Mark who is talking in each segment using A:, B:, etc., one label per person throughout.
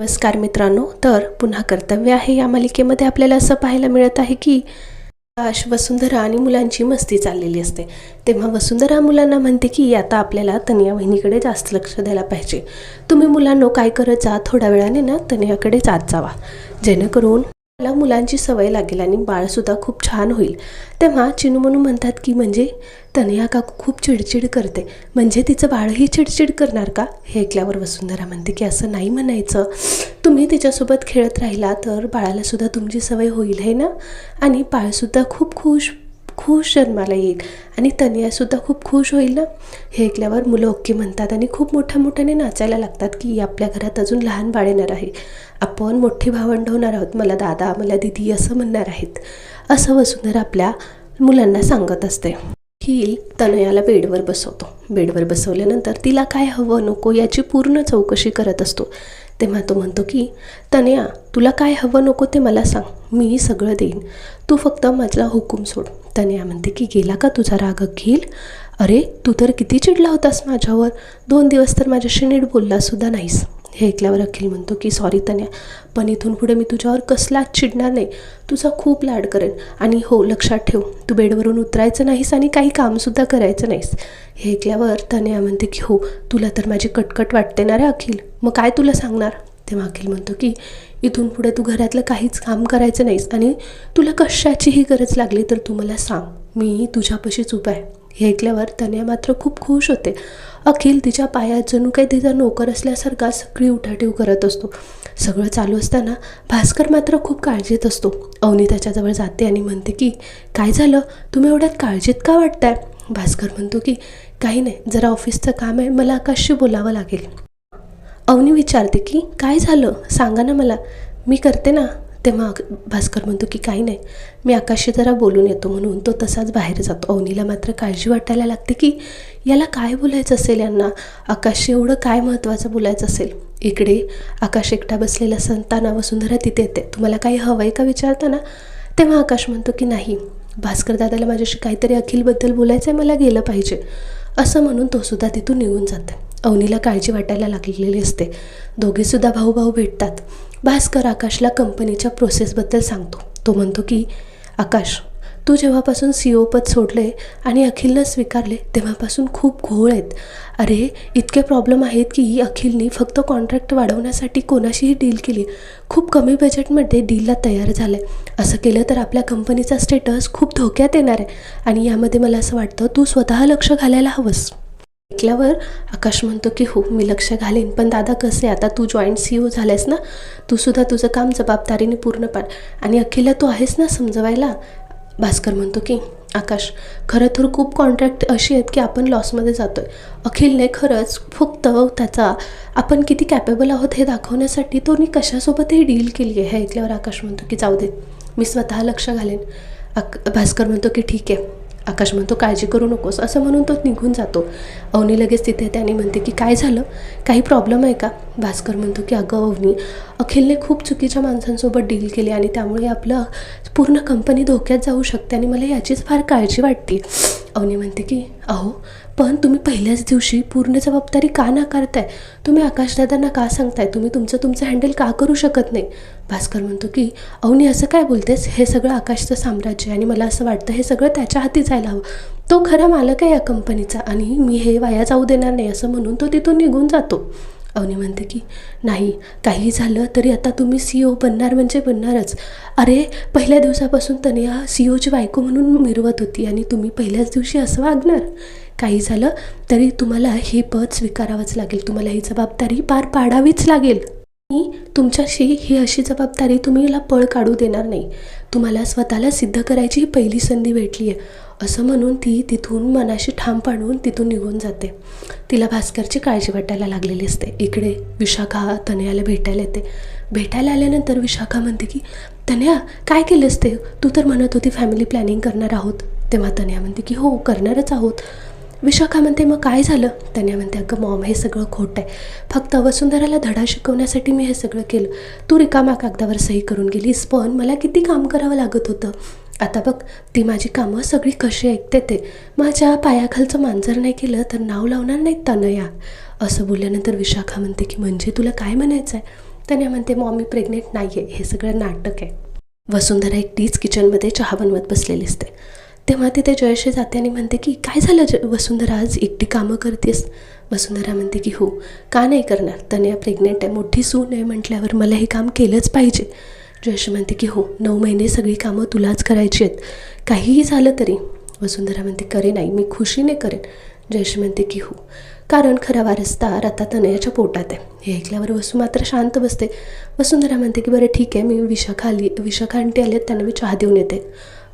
A: नमस्कार मित्रांनो तर पुन्हा कर्तव्य आहे या मालिकेमध्ये आपल्याला असं पाहायला मिळत आहे की आकाश वसुंधरा आणि मुलांची मस्ती चाललेली असते. तेव्हा वसुंधरा मुलांना म्हणते की आता आपल्याला तनिया बहिणीकडे जास्त लक्ष द्यायला पाहिजे. तुम्ही मुलांनो काय करत जा थोड्या वेळाने ना तनियाकडे जात जावा. जेणेकरून मला मुलांची सवय लागेल आणि बाळसुद्धा खूप छान होईल. तेव्हा चिनू म्हणू म्हणतात की म्हणजे तनया काकू खूप चिडचिड करते. म्हणजे तिचं बाळही चिडचिड करणार का? हे ऐकल्यावर वसुंधरा म्हणते की असं नाही म्हणायचं. तुम्ही तिच्यासोबत खेळत राहिला तर बाळालासुद्धा तुमची सवय होईल हे ना? आणि बाळसुद्धा खूप खुश खुश जन्माला येईल. आणि तनियासुद्धा खूप खुश होईल ना? हे ऐकल्यावर मुलं ओके म्हणतात आणि खूप मोठ्या मोठ्याने नाचायला लागतात की आपल्या घरात अजून लहान बाळ येणार आहे. आपण मोठी भावंड होणार आहोत. मला दादा मला दिदी असं म्हणणार आहेत. असं वसुंधरा आपल्या मुलांना सांगत असते. ही तनयाला बेडवर बसवतो. बेडवर बसवल्यानंतर तिला काय हवं नको याची पूर्ण चौकशी करत असतो. तेव्हा तो म्हणतो की तनया तुला काय हवं नको ते मला सांग. मी सगळं देईन. तू फक्त माझा हुकूम सोड. तनया म्हणते की गेला का तुझा राग घेईल अरे तू तर किती चिडला होतास माझ्यावर. दोन दिवस तर माझ्याशी नीट बोललासुद्धा नाहीस. हे ऐकल्यावर अखिल म्हणतो की सॉरी तन्या पण इथून पुढे मी तुझ्यावर कसलाच चिडणार नाही. तुझा खूप लाड करेन. आणि हो लक्षात ठेव तू बेडवरून उतरायचं नाहीस आणि काही कामसुद्धा करायचं नाहीस. हे ऐकल्यावर तन्या म्हणते की हो तुला तर माझी कटकट वाटते ना रे अखिल? मग काय तुला सांगणार? तेव्हा अखिल म्हणतो की इथून पुढे तू घरातलं काहीच काम करायचं नाहीस आणि तुला कशाचीही गरज लागली तर तू मला सांग. मी तुझ्यापाशीच उभा आहे. हे ऐकल्यावर तन्या मात्र खूप खुश होते. अखिल तिच्या पायात जणू काही तिचा नोकर असल्यासारखा सगळी उठाठीव करत असतो. सगळं चालू असताना भास्कर मात्र खूप काळजीत असतो. अवनी त्याच्याजवळ जाते आणि म्हणते की काय झालं? तुम्ही एवढ्यात काळजीत का वाटताय? भास्कर म्हणतो की काही नाही जरा ऑफिसचं काम आहे मला आकाशशी बोलावं लागेल. अवनी विचारते की काय झालं? सांगा ना मला. मी करते ना. तेव्हा भास्कर म्हणतो की काही नाही मी आकाशशी जरा बोलून येतो म्हणून. तो तसाच बाहेर जातो. अवनीला मात्र काळजी वाटायला लागते की याला काय बोलायचं असेल यांना? आकाशशी एवढं काय महत्त्वाचं बोलायचं असेल? इकडे आकाश एकटा बसलेला संताना वसुंधरा तिथे येते. तुम्हाला काही हवं आहे का विचारताना? तेव्हा आकाश म्हणतो की नाही भास्कर दादाला माझ्याशी काहीतरी अखिलबद्दल बोलायचं आहे मला गेलं पाहिजे. असं म्हणून तो सुद्धा तिथून निघून जाते. अवनीला काळजी वाटायला लागलेली असते. दोघेसुद्धा भाऊ भाऊ भेटतात. भास्कर आकाशला कंपनीच्या प्रोसेसबद्दल सांगतो. तो म्हणतो की आकाश तू जेव्हापासून सी ओ पद सोडले आणि अखिलनं स्वीकारले तेव्हापासून खूप घोळ आहेत. अरे इतके प्रॉब्लेम आहेत की अखिलनी फक्त कॉन्ट्रॅक्ट वाढवण्यासाठी कोणाशीही डील केली. खूप कमी बजेटमध्ये डीलला तयार झालं आहे असं केलं तर आपल्या कंपनीचा स्टेटस खूप धोक्यात येणार आहे. आणि यामध्ये मला असं वाटतं तू स्वतः लक्ष घालायला हवंस. ऐकल्यावर आकाश म्हणतो की हो मी लक्ष घालेन. पण दादा कसे आता तू जॉईंट सी ओ झालेस ना? तू सुद्धा तुझं काम जबाबदारीने पूर्ण पाड आणि अखिलला तू आहेस ना समजवायला? भास्कर म्हणतो की आकाश खरं तर खूप कॉन्ट्रॅक्ट अशी आहेत की आपण लॉसमध्ये जातो आहे अखिलने खरंच फक्त त्याचा आपण किती कॅपेबल आहोत हे दाखवण्यासाठी तो मी कशासोबतही डील केली आहे. हे ऐकल्यावर आकाश म्हणतो की जाऊ दे. मी स्वतः लक्ष घालेन. आक भास्कर म्हणतो की ठीक आहे. आकाश म्हणतो काळजी करू नकोस. असं म्हणून तो निघून जातो. अवनी लगेच तिथे त्याने म्हणते की काय झालं? काही प्रॉब्लेम आहे का? भास्कर म्हणतो की अगं अवनी अखिलने खूप चुकीच्या माणसांसोबत डील केली आणि त्यामुळे आपलं पूर्ण कंपनी धोक्यात जाऊ शकते आणि मला याचीच फार काळजी वाटते. अवनी म्हणते की अहो पण तुम्ही पहिल्याच दिवशी पूर्ण जबाबदारी का नाकारताय? तुम्ही आकाशदादांना का सांगताय? तुम्ही तुमचं तुमचं हँडल का करू शकत नाही? भास्कर म्हणतो की अवनी असं काय बोलतेस? हे सगळं आकाशचं साम्राज्य आहे आणि मला असं वाटतं हे सगळं त्याच्या हाती जायला हवं. तो खरा मालक आहे या कंपनीचा आणि मी हे वाया जाऊ देणार नाही असं म्हणून तो तिथून निघून जातो. अवनी म्हणते की नाही काही झालं तरी आता तुम्ही सी ओ बनणार म्हणजे बनणारच. अरे पहिल्या दिवसापासून तनया सी ओची बायको म्हणून मिरवत होती आणि तुम्ही पहिल्याच दिवशी असं वागणार? काही झालं तरी तुम्हाला हे पद स्वीकारावंच लागेल. तुम्हाला ही जबाबदारी पार पाडावीच लागेल. मी तुमच्याशी ही अशी जबाबदारी तुम्हीला पळ काढू देणार नाही. तुम्हाला स्वतःला सिद्ध करायची ही पहिली संधी भेटली आहे असं म्हणून ती तिथून मनाशी ठाम पाडून तिथून निघून जाते. तिला भास्करची काळजी वाटायला लागलेली असते. इकडे विशाखा तनयाला भेटायला येते. भेटायला आल्यानंतर विशाखा म्हणते की तनया काय केलंस ते? तू तर म्हणत होती फॅमिली प्लॅनिंग करणार आहोत. तेव्हा तनया म्हणते की हो करणारच आहोत. विशाखा म्हणते मग काय झालं? त्याने म्हणते अगं मॉम हे सगळं खोटं आहे. फक्त वसुंधराला धडा शिकवण्यासाठी मी हे सगळं केलं. तू रिकामा कागदावर सही करून गेलीस पण मला किती काम करावं लागत होतं. आता बघ ती माझी कामं सगळी कशी ऐकते ते. माझ्या पायाखालचं मांजर नाही केलं तर नाव लावणार नाही तनया. असं बोलल्यानंतर विशाखा म्हणते की म्हणजे तुला काय म्हणायचं आहे? त्याने म्हणते मॉम मी प्रेग्नेंट नाही आहे हे सगळं नाटक आहे. वसुंधरा एकटीच किचनमध्ये चहा बनवत बसलेली असते. तेव्हा तिथे जयश्री जाते आणि म्हणते की काय झालं ज वसुंधरा? आज एकटी कामं करतेस. वसुंधरा म्हणते की हो का नाही करणार? तनया प्रेग्नेंट आहे मोठी सून आहे म्हटल्यावर मला हे काम केलंच पाहिजे. जयश्री म्हणते की हो नऊ महिने सगळी कामं तुलाच करायची आहेत. काहीही झालं तरी. वसुंधरा म्हणते करे नाही मी खुशीने करेन. जयश्री म्हणते की हो कारण खरा वारसदार आता तनयाच्या पोटात आहे. हे ऐकल्यावर वसू मात्र शांत बसते. वसुंधरा म्हणते की बरं ठीक आहे मी विशाखा आली विशाखा आंटी आल्यात त्यांना मी चहा देऊन येते.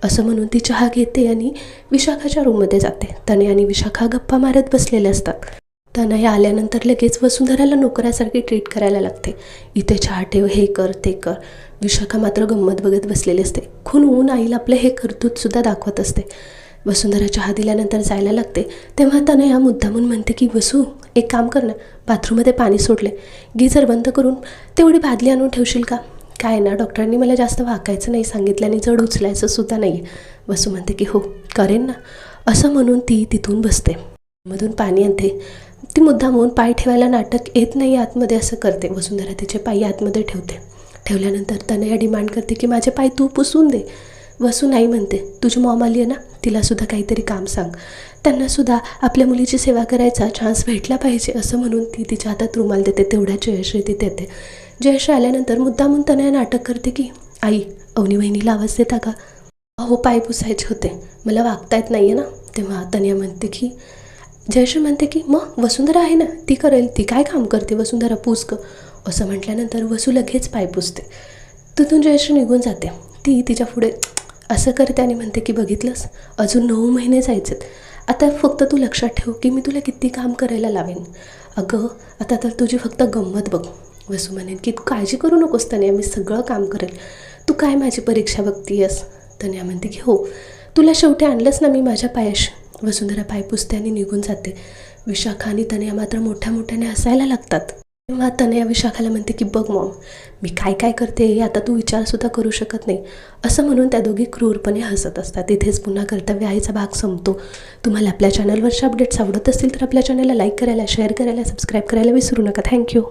A: असं म्हणून ती चहा घेते आणि विशाखाच्या रूममध्ये जाते. तनय आणि विशाखा गप्पा मारत बसलेले असतात. तनय आल्यानंतर लगेच वसुंधराला नोकरासारखी ट्रीट करायला लागते. इथे चहा ठेव हे कर ते कर. विशाखा मात्र गंमत बघत बसलेली असते. खून ऊन आईला आपलं हे कर्तूतसुद्धा दाखवत असते. वसुंधरा चहा दिल्यानंतर जायला लागते. तेव्हा तनया मुद्दामून म्हणते की वसू एक काम कर ना. बाथरूममध्ये पाणी सोडले गिझर बंद करून तेवढी बादली आणून ठेवशील का? काय ना डॉक्टरांनी मला जास्त वाकायचं नाही सांगितलं आणि जड उचलायचं सुद्धा नाही. आहे वसू म्हणते की हो करेन ना. असं म्हणून ती तिथून बसते. मधून पाणी आणते. ती मुद्दामून पाय ठेवायला नाटक येत नाही आतमध्ये असं करते. वसुंधरा तिचे पाय आतमध्ये ठेवते. ठेवल्यानंतर तनया डिमांड करते की माझे पाय तू पुसून दे. वसू नाही म्हणते. तुझी मॉम आली आहे ना? तिलासुद्धा काहीतरी काम सांग. त्यांनासुद्धा आपल्या मुलीची सेवा करायचा चान्स भेटला पाहिजे असं म्हणून ती तिच्या हातात रुमाल देते. तेवढ्या जयश्री ती देते. जयश्री आल्यानंतर मुद्दामून तनया नाटक करते की आई अवनी वहिनीला आवाज देता का? अहो पाय पुसायचे होते. मला वागता येत नाही आहे ना. तेव्हा तनया म्हणते की जयश्री म्हणते की मग वसुंधरा आहे ना? ती करेल. ती काय काम करते? वसुंधरा पूस ग. असं म्हटल्यानंतर वसू लगेच पाय पुसते. तिथून जयश्री निघून जाते. ती तिच्या पुढे असं करते आणि म्हणते की बघितलंस? अजून नऊ महिने जायचेत. आता फक्त तू लक्षात ठेव की मी तुला किती काम करायला लावेन. अगं आता तर तुझी फक्त गंमत बघ. वसू म्हणेन की तू काळजी करू नकोस तन्या मी सगळं काम करेल. तू काय माझी परीक्षा बघतीयस? तन्या म्हणते की हो. तुला शेवटी आणलंच ना मी माझ्या पायाशी. वसुंधरा पाय पुसते आणि निघून जाते. विशाखा आणि तनया मात्र मोठ्या मोठ्याने हसायला लागतात. तेव्हा तनया विशाखाला म्हणते की बघ मॉम मी काय काय करते हे आता तू विचारसुद्धा करू शकत नाही. असं म्हणून त्या दोघी क्रूरपणे हसत असतात. इथेच पुन्हा कर्तव्य आईचा भाग संपतो. तुम्हाला आपल्या चॅनलवरचे अपडेट्स आवडत असतील तर आपल्या चॅनलला लाईक करायला शेअर करायला सबस्क्राईब करायला विसरू नका. थँक्यू